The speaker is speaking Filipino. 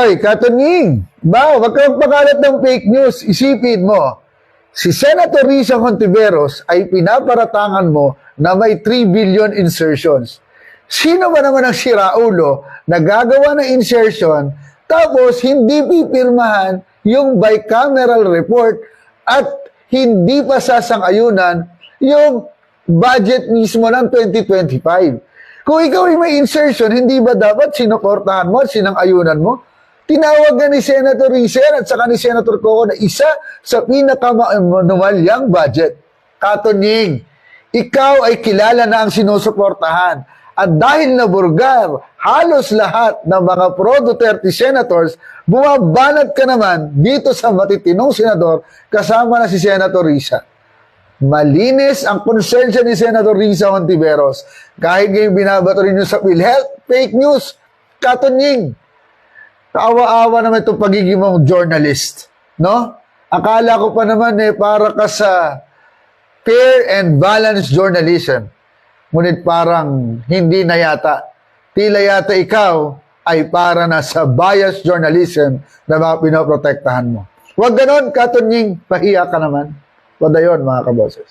Hoy, katunying! Ba, wag kang pakalat ng fake news. Isipin mo, si Senator Risa Hontiveros ay pinaparatangan mo na may 3 billion insertions. Sino ba naman ang siraulo na gagawa ng insertion tapos hindi pipirmahan yung bicameral report at hindi pa sasang-ayunan yung budget mismo ng 2025. Kung ikaw ay may insertion, hindi ba dapat sinuportahan mo at sinang-ayunan mo? Tinawag nga ni Senator Risen at saka ni Senator Coco na isa sa pinakamanumalyang budget. Katunying, ikaw ay kilala na ang sinusuportahan. At dahil naburgar, halos lahat ng mga pro-Duterte senators, bumabanat ka naman dito sa matitinong senador kasama na si Senator Risa. Malinis ang konsensya ni Senator Risa Hontiveros. Kahit ngayon binabato rin nyo sa PhilHealth, fake news, katunying. Kaawa-awa naman itong pagiging mong journalist. No? Akala ko pa naman eh, para ka sa fair and balanced journalism. Ngunit parang hindi na yata. Tila yata ikaw ay para na sa biased journalism na mga pinoprotektahan mo. Huwag ganon, katunying, pahiya ka naman. Wadayon, mga kaboses.